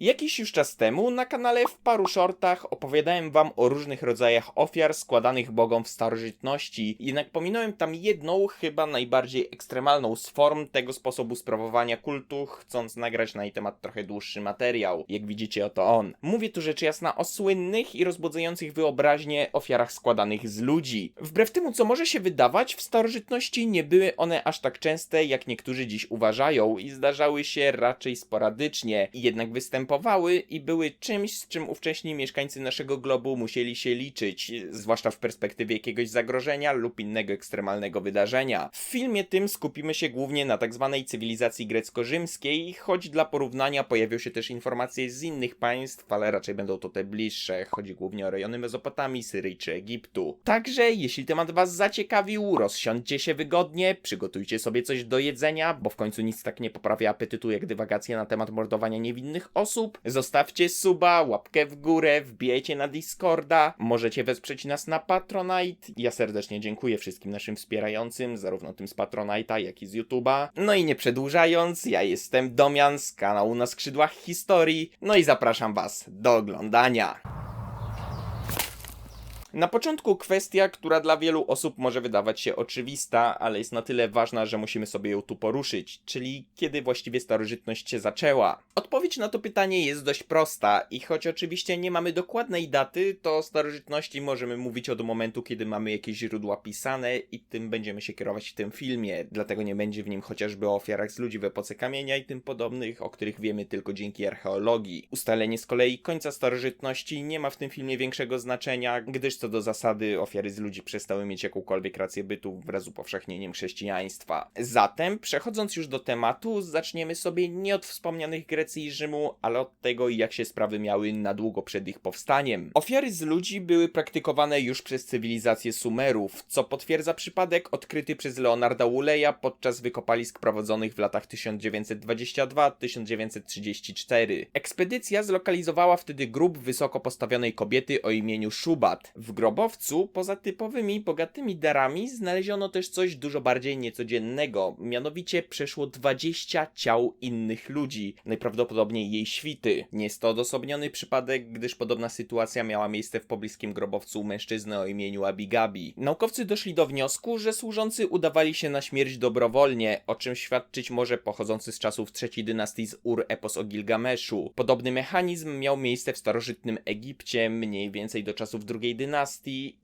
Jakiś już czas temu na kanale w paru shortach opowiadałem wam o różnych rodzajach ofiar składanych bogom w starożytności, jednak pominąłem tam jedną, chyba najbardziej ekstremalną z form tego sposobu sprawowania kultu, chcąc nagrać na jej temat trochę dłuższy materiał. Jak widzicie, oto on. Mówię tu rzecz jasna o słynnych i rozbudzających wyobraźnię ofiarach składanych z ludzi. Wbrew temu, co może się wydawać, w starożytności nie były one aż tak częste, jak niektórzy dziś uważają i zdarzały się raczej sporadycznie, jednak występowały i były czymś, z czym ówcześni mieszkańcy naszego globu musieli się liczyć, zwłaszcza w perspektywie jakiegoś zagrożenia lub innego ekstremalnego wydarzenia. W filmie tym skupimy się głównie na tzw. cywilizacji grecko-rzymskiej, choć dla porównania pojawią się też informacje z innych państw, ale raczej będą to te bliższe. Chodzi głównie o rejony Mezopotamii, Syrii czy Egiptu. Także, jeśli temat Was zaciekawił, rozsiądźcie się wygodnie, przygotujcie sobie coś do jedzenia, bo w końcu nic tak nie poprawia apetytu jak dywagacje na temat mordowania niewinnych osób. Zostawcie suba, łapkę w górę, wbijajcie na Discorda, możecie wesprzeć nas na Patronite. Ja serdecznie dziękuję wszystkim naszym wspierającym, zarówno tym z Patronite'a, jak i z YouTube'a. No i nie przedłużając, ja jestem Domian z kanału Na Skrzydłach Historii, no i zapraszam Was do oglądania. Na początku kwestia, która dla wielu osób może wydawać się oczywista, ale jest na tyle ważna, że musimy sobie ją tu poruszyć, czyli kiedy właściwie starożytność się zaczęła. Odpowiedź na to pytanie jest dość prosta i choć oczywiście nie mamy dokładnej daty, to o starożytności możemy mówić od momentu, kiedy mamy jakieś źródła pisane i tym będziemy się kierować w tym filmie, dlatego nie będzie w nim chociażby o ofiarach z ludzi w epoce kamienia i tym podobnych, o których wiemy tylko dzięki archeologii. Ustalenie z kolei końca starożytności nie ma w tym filmie większego znaczenia, gdyż co do zasady ofiary z ludzi przestały mieć jakąkolwiek rację bytu wraz z upowszechnieniem chrześcijaństwa. Zatem, przechodząc już do tematu, zaczniemy sobie nie od wspomnianych Grecji i Rzymu, ale od tego, jak się sprawy miały na długo przed ich powstaniem. Ofiary z ludzi były praktykowane już przez cywilizację Sumerów, co potwierdza przypadek odkryty przez Leonarda Wooleya podczas wykopalisk prowadzonych w latach 1922-1934. Ekspedycja zlokalizowała wtedy grób wysoko postawionej kobiety o imieniu Shubat. W grobowcu, poza typowymi bogatymi darami, znaleziono też coś dużo bardziej niecodziennego. Mianowicie przeszło 20 ciał innych ludzi, najprawdopodobniej jej świty. Nie jest to odosobniony przypadek, gdyż podobna sytuacja miała miejsce w pobliskim grobowcu mężczyzny o imieniu Abigabi. Naukowcy doszli do wniosku, że służący udawali się na śmierć dobrowolnie, o czym świadczyć może pochodzący z czasów trzeciej dynastii z Ur epos o Gilgameszu. Podobny mechanizm miał miejsce w starożytnym Egipcie, mniej więcej do czasów drugiej dynastii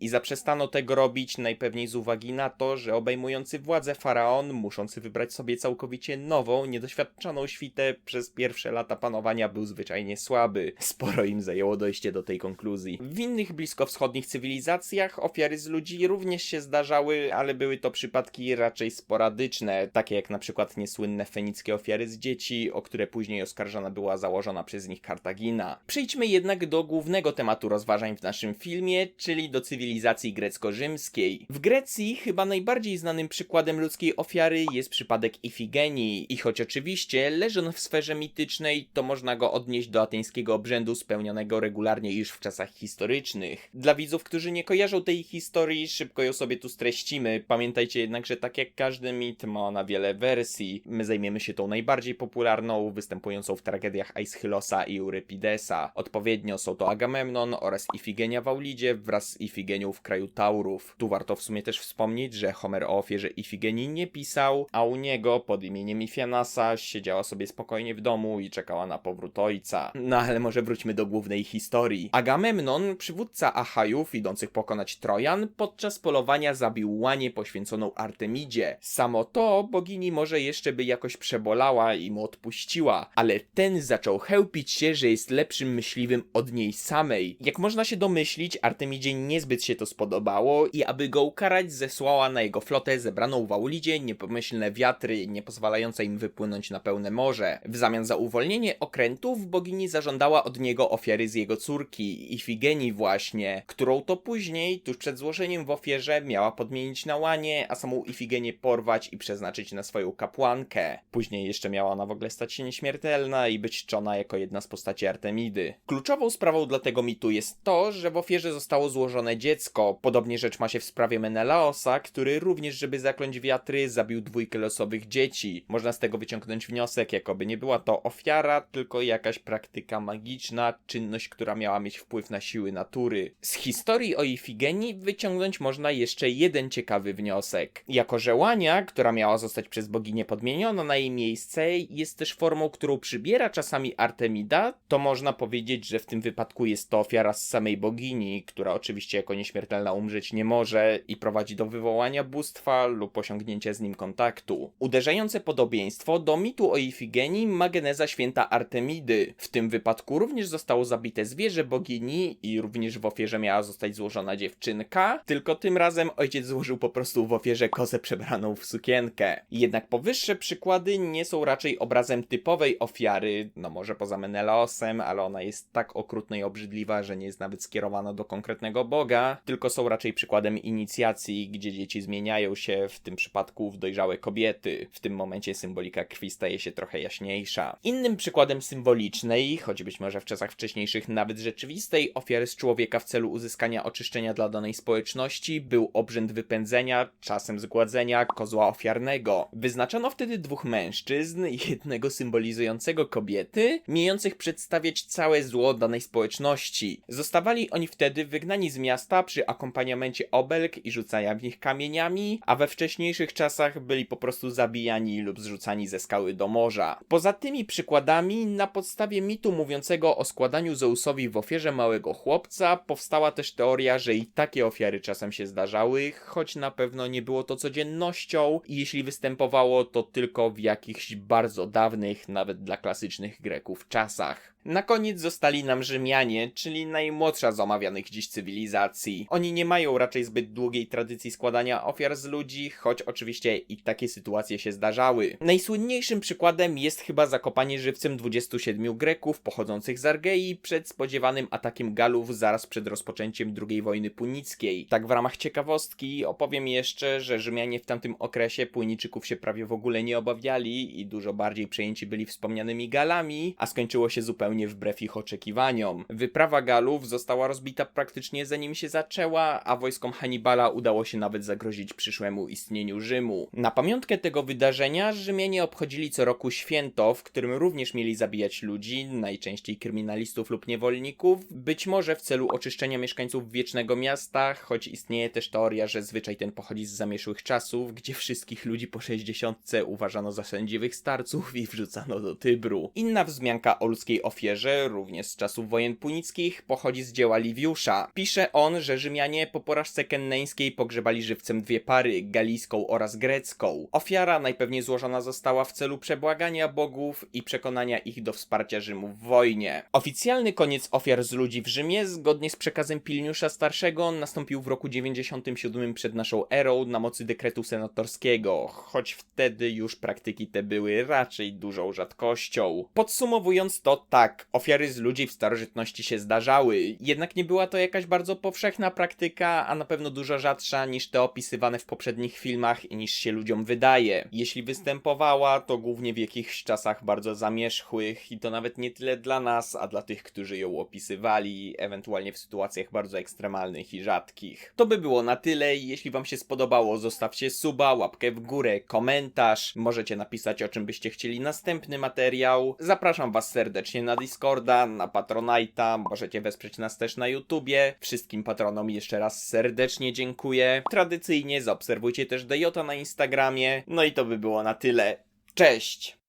i zaprzestano tego robić najpewniej z uwagi na to, że obejmujący władzę faraon, muszący wybrać sobie całkowicie nową, niedoświadczoną świtę przez pierwsze lata panowania był zwyczajnie słaby. Sporo im zajęło dojście do tej konkluzji. W innych bliskowschodnich cywilizacjach ofiary z ludzi również się zdarzały, ale były to przypadki raczej sporadyczne, takie jak na przykład niesłynne fenickie ofiary z dzieci, o które później oskarżona była założona przez nich Kartagina. Przejdźmy jednak do głównego tematu rozważań w naszym filmie, czyli do cywilizacji grecko-rzymskiej. W Grecji chyba najbardziej znanym przykładem ludzkiej ofiary jest przypadek Ifigenii i choć oczywiście leży on w sferze mitycznej, to można go odnieść do ateńskiego obrzędu spełnionego regularnie już w czasach historycznych. Dla widzów, którzy nie kojarzą tej historii, szybko ją sobie tu streścimy. Pamiętajcie jednak, że tak jak każdy mit ma ona wiele wersji. My zajmiemy się tą najbardziej popularną, występującą w tragediach Aeschylosa i Eurypidesa. Odpowiednio są to Agamemnon oraz Ifigenia w Aulidzie wraz z Ifigenią w kraju Taurów. Tu warto w sumie też wspomnieć, że Homer o ofierze Ifigenii nie pisał, a u niego pod imieniem Ifianasa siedziała sobie spokojnie w domu i czekała na powrót ojca. No ale może wróćmy do głównej historii. Agamemnon, przywódca Achajów idących pokonać Trojan, podczas polowania zabił łanię poświęconą Artemidzie. Samo to bogini może jeszcze by jakoś przebolała i mu odpuściła, ale ten zaczął chełpić się, że jest lepszym myśliwym od niej samej. Jak można się domyślić, Artemidzie niezbyt się to spodobało i aby go ukarać zesłała na jego flotę zebraną w Aulidzie niepomyślne wiatry, nie pozwalające im wypłynąć na pełne morze. W zamian za uwolnienie okrętów bogini zażądała od niego ofiary z jego córki, Ifigenii właśnie, którą to później, tuż przed złożeniem w ofierze, miała podmienić na łanie, a samą Ifigenię porwać i przeznaczyć na swoją kapłankę. Później jeszcze miała ona w ogóle stać się nieśmiertelna i być czczona jako jedna z postaci Artemidy. Kluczową sprawą dla tego mitu jest to, że w ofierze zostało złożone dziecko. Podobnie rzecz ma się w sprawie Menelaosa, który również, żeby zakląć wiatry, zabił dwójkę losowych dzieci. Można z tego wyciągnąć wniosek, jakoby nie była to ofiara, tylko jakaś praktyka magiczna, czynność, która miała mieć wpływ na siły natury. Z historii o Ifigenii wyciągnąć można jeszcze jeden ciekawy wniosek. Jako że łania, która miała zostać przez boginię podmieniona na jej miejsce, jest też formą, którą przybiera czasami Artemida, to można powiedzieć, że w tym wypadku jest to ofiara z samej bogini, która oczywiście jako nieśmiertelna umrzeć nie może i prowadzi do wywołania bóstwa lub osiągnięcia z nim kontaktu. Uderzające podobieństwo do mitu o Ifigenii ma geneza święta Artemidy. W tym wypadku również zostało zabite zwierzę bogini i również w ofierze miała zostać złożona dziewczynka, tylko tym razem ojciec złożył po prostu w ofierze kozę przebraną w sukienkę. Jednak powyższe przykłady nie są raczej obrazem typowej ofiary, no może poza Menelaosem, ale ona jest tak okrutna i obrzydliwa, że nie jest nawet skierowana do konkretnego boga, tylko są raczej przykładem inicjacji, gdzie dzieci zmieniają się, w tym przypadku w dojrzałe kobiety. W tym momencie symbolika krwi staje się trochę jaśniejsza. Innym przykładem symbolicznej, choć być może w czasach wcześniejszych nawet rzeczywistej, ofiary z człowieka w celu uzyskania oczyszczenia dla danej społeczności był obrzęd wypędzenia, czasem zgładzenia kozła ofiarnego. Wyznaczono wtedy dwóch mężczyzn, jednego symbolizującego kobiety, miejących przedstawiać całe zło danej społeczności. Zostawali oni wtedy wygnani z miasta przy akompaniamencie obelg i rzucania w nich kamieniami, a we wcześniejszych czasach byli po prostu zabijani lub zrzucani ze skały do morza. Poza tymi przykładami, na podstawie mitu mówiącego o składaniu Zeusowi w ofierze małego chłopca, powstała też teoria, że i takie ofiary czasem się zdarzały, choć na pewno nie było to codziennością i jeśli występowało, to tylko w jakichś bardzo dawnych, nawet dla klasycznych Greków czasach. Na koniec zostali nam Rzymianie, czyli najmłodsza z omawianych dziś cywilizacji. Oni nie mają raczej zbyt długiej tradycji składania ofiar z ludzi, choć oczywiście i takie sytuacje się zdarzały. Najsłynniejszym przykładem jest chyba zakopanie żywcem 27 Greków pochodzących z Argei przed spodziewanym atakiem Galów zaraz przed rozpoczęciem II wojny punickiej. Tak w ramach ciekawostki opowiem jeszcze, że Rzymianie w tamtym okresie Puniczyków się prawie w ogóle nie obawiali i dużo bardziej przejęci byli wspomnianymi Galami, a skończyło się zupełnie wbrew ich oczekiwaniom. Wyprawa Galów została rozbita praktycznie zanim się zaczęła, a wojskom Hannibala udało się nawet zagrozić przyszłemu istnieniu Rzymu. Na pamiątkę tego wydarzenia Rzymianie obchodzili co roku święto, w którym również mieli zabijać ludzi, najczęściej kryminalistów lub niewolników, być może w celu oczyszczenia mieszkańców Wiecznego Miasta, choć istnieje też teoria, że zwyczaj ten pochodzi z zamierzchłych czasów, gdzie wszystkich ludzi po 60 uważano za sędziwych starców i wrzucano do Tybru. Inna wzmianka o ludzkiej ofierze, również z czasów wojen punickich, pochodzi z dzieła Liviusza. Pisze on, że Rzymianie po porażce kenneńskiej pogrzebali żywcem dwie pary, galijską oraz grecką. Ofiara najpewniej złożona została w celu przebłagania bogów i przekonania ich do wsparcia Rzymu w wojnie. Oficjalny koniec ofiar z ludzi w Rzymie, zgodnie z przekazem Pilniusza Starszego, nastąpił w roku 97 przed naszą erą na mocy dekretu senatorskiego, choć wtedy już praktyki te były raczej dużą rzadkością. Podsumowując to tak, ofiary z ludzi w starożytności się zdarzały, jednak nie była to jakaś bardzo powszechna praktyka, a na pewno dużo rzadsza niż te opisywane w poprzednich filmach i niż się ludziom wydaje. Jeśli występowała, to głównie w jakichś czasach bardzo zamierzchłych i to nawet nie tyle dla nas, a dla tych, którzy ją opisywali, ewentualnie w sytuacjach bardzo ekstremalnych i rzadkich. To by było na tyle. Jeśli wam się spodobało, zostawcie suba, łapkę w górę, komentarz. Możecie napisać o czym byście chcieli następny materiał. Zapraszam was serdecznie na Discorda, na Patronite'a. Możecie wesprzeć nas też na YouTubie. Wszystkim patronom jeszcze raz serdecznie dziękuję. Tradycyjnie zaobserwujcie też DJ na Instagramie. No i to by było na tyle. Cześć!